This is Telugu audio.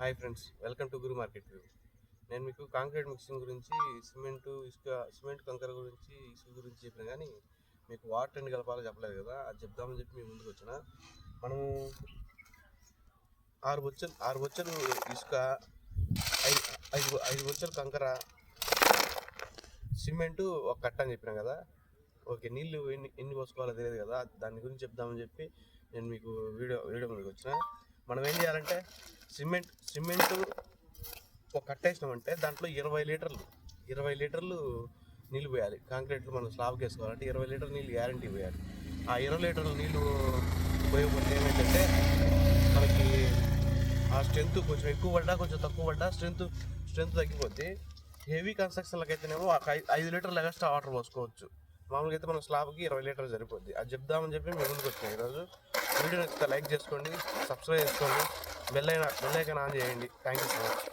Hi friends welcome to Guru market view. నేను మీకు కాంక్రీట్ మిక్సింగ్ గురించి సిమెంట్ ఇసుక సిమెంట్ కంకర గురించి ఇసుక గురించి చెప్పిన కానీ మీకు వాటర్ ఎన్ని కలపాలో చెప్పలేదు కదా అది చెప్దామని చెప్పి మీ ముందుకు వచ్చిన. మనము ఆరు బొచ్చలు ఆరు బొచ్చలు ఇసుక ఐదు ఐదు ఐదు బొచ్చలు కంకర సిమెంటు ఒక కట్ట అని చెప్పినాం కదా ఓకే నీళ్ళు ఎన్ని ఎన్ని పోసుకోవాలో తెలియదు కదా దాని గురించి చెప్దామని చెప్పి నేను మీకు వీడియో వీడియో ముందుకు వచ్చిన. మనం ఏం చేయాలంటే సిమెంట్ సిమెంట్ ఒక కట్టేసినామంటే దాంట్లో ఇరవై లీటర్లు ఇరవై లీటర్లు నీళ్ళు పోయాలి. కాంక్రీట్లో మనం స్లాబ్కి వేసుకోవాలంటే ఇరవై లీటర్లు నీళ్ళు గ్యారంటీ పోయాలి. ఆ ఇరవై లీటర్ల నీళ్ళు పోయకపోతే ఏమైందంటే మనకి ఆ స్ట్రెంత్ కొంచెం ఎక్కువ పడ్డా కొంచెం తక్కువ పడ్డా స్ట్రెంత్ స్ట్రెంత్ తగ్గిపోద్ది. హెవీ కన్స్ట్రక్షన్లకు అయితేనేమో ఒక ఐదు లీటర్లు ఎక్స్ట్రా వాటర్ పోసుకోవచ్చు. మామూలుగా అయితే మన స్లాబ్కి ఇరవై లీటర్లు సరిపోద్ది. అది చెప్దామని చెప్పి మేము ముందుకు వచ్చినాం ఈరోజు. వీడియో నచ్చితే లైక్ చేసుకోండి సబ్స్క్రైబ్ చేసుకోండి బెల్ అయినా బెల్ ఐకాన్ ఆన్ చేయండి. Thank you so much